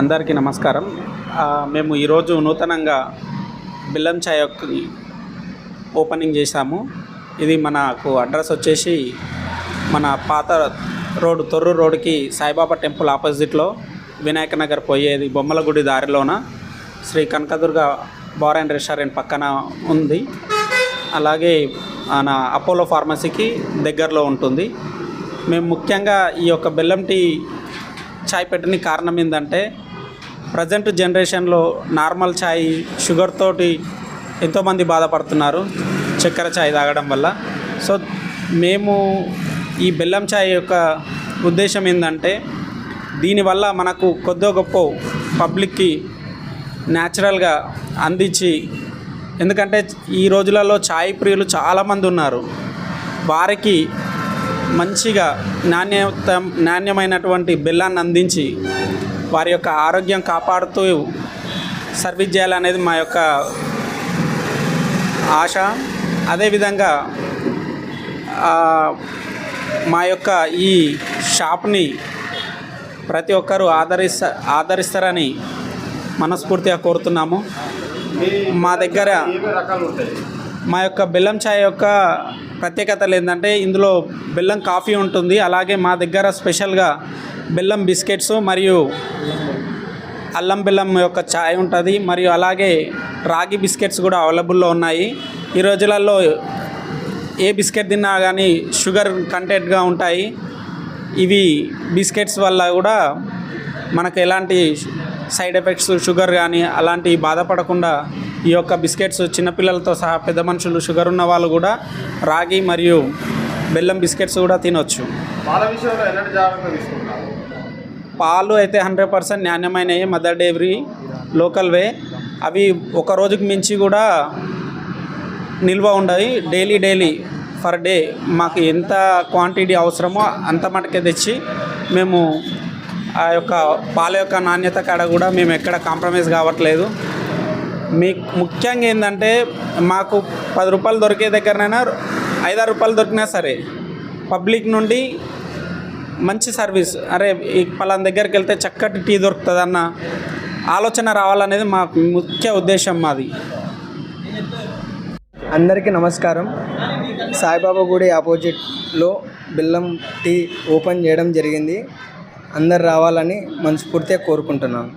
అందరికీ నమస్కారం. మేము ఈరోజు నూతనంగా బెల్లం చాయ్ యొక్క ఓపెనింగ్ చేశాము. ఇది మనకు అడ్రస్ వచ్చేసి మన పాత రోడ్ తొర్రు రోడ్కి సాయిబాబా టెంపుల్ ఆపోజిట్లో వినాయక నగర్ పోయేది బొమ్మల గుడి దారిలోన. Sri Kanakadurga bar and restaurant పక్కన ఉంది. అలాగే మన అపోలో ఫార్మసీకి దగ్గరలో ఉంటుంది. మేము ముఖ్యంగా ఈ యొక్క బెల్లం టీ చాయ్ పెట్టని కారణం ఏంటంటే ప్రజెంట్ జనరేషన్లో నార్మల్ చాయ్ షుగర్ తోటి ఎంతోమంది బాధపడుతున్నారు చక్కెర చాయ్ తాగడం వల్ల. సో మేము ఈ బెల్లం చాయ్ యొక్క ఉద్దేశం ఏంటంటే దీనివల్ల మనకు కొద్దో గొప్ప పబ్లిక్కి న్యాచురల్గా అందించి ఎందుకంటే ఈ రోజులలో ఛాయ్ ప్రియులు చాలామంది ఉన్నారు. వారికి మంచిగా నాణ్యత నాణ్యమైనటువంటి బెల్లాన్ని అందించి వారి యొక్క ఆరోగ్యం కాపాడుతూ సర్వీస్ చేయాలనేది మా యొక్క ఆశ. అదేవిధంగా మా యొక్క ఈ షాప్ని ప్రతి ఒక్కరూ ఆదరిస్త ఆదరిస్తారని మనస్ఫూర్తిగా కోరుతున్నాము. మా దగ్గర మా యొక్క బెల్లం చాయ్ యొక్క ప్రత్యేకతలు ఏంటంటే ఇందులో బెల్లం కాఫీ ఉంటుంది. అలాగే మా దగ్గర స్పెషల్గా బెల్లం బిస్కెట్స్ మరియు అల్లం బెల్లం యొక్క చాయ్ ఉంటుంది. మరియు అలాగే రాగి బిస్కెట్స్ కూడా అవైలబుల్లో ఉన్నాయి. ఈ రోజులలో ఏ బిస్కెట్ తిన్నా కానీ షుగర్ కంటెంట్గా ఉంటాయి. ఇవి బిస్కెట్స్ వల్ల కూడా మనకు ఎలాంటి సైడ్ ఎఫెక్ట్స్ షుగర్ కానీ అలాంటివి బాధపడకుండా ఈ యొక్క బిస్కెట్స్ చిన్నపిల్లలతో సహా పెద్ద మనుషులు షుగర్ ఉన్న వాళ్ళు కూడా రాగి మరియు బెల్లం బిస్కెట్స్ కూడా తినొచ్చు. పాల అయితే హండ్రెడ్ పర్సెంట్ నాణ్యమైనవి మదర్ డైరీ లోకల్ వే. అవి ఒక రోజుకి మించి కూడా నిల్వ ఉండవు డైలీ డైలీ ఫర్ డే మాకు ఎంత క్వాంటిటీ అవసరమో అంత మటుకే తెచ్చి మేము ఆ యొక్క పాల యొక్క నాణ్యత కాడ కూడా మేము ఎక్కడ కాంప్రమైజ్ కావట్లేదు. మీ ముఖ్యంగా ఏంటంటే మాకు పది రూపాయలు దొరికే దగ్గరనైనా ఐదారు రూపాయలు దొరికినా సరే పబ్లిక్ నుండి మంచి సర్వీస్ అరే ఈ పలానా దగ్గరికి వెళ్తే చక్కటి టీ దొరుకుతుందన్న ఆలోచన రావాలనేది మా ముఖ్య ఉద్దేశం మాది. అందరికీ నమస్కారం. సాయిబాబా గుడి ఆపోజిట్లో బిల్లం టీ ఓపెన్ చేయడం జరిగింది. అందరు రావాలని మనస్ఫూర్తిగా కోరుకుంటున్నాను.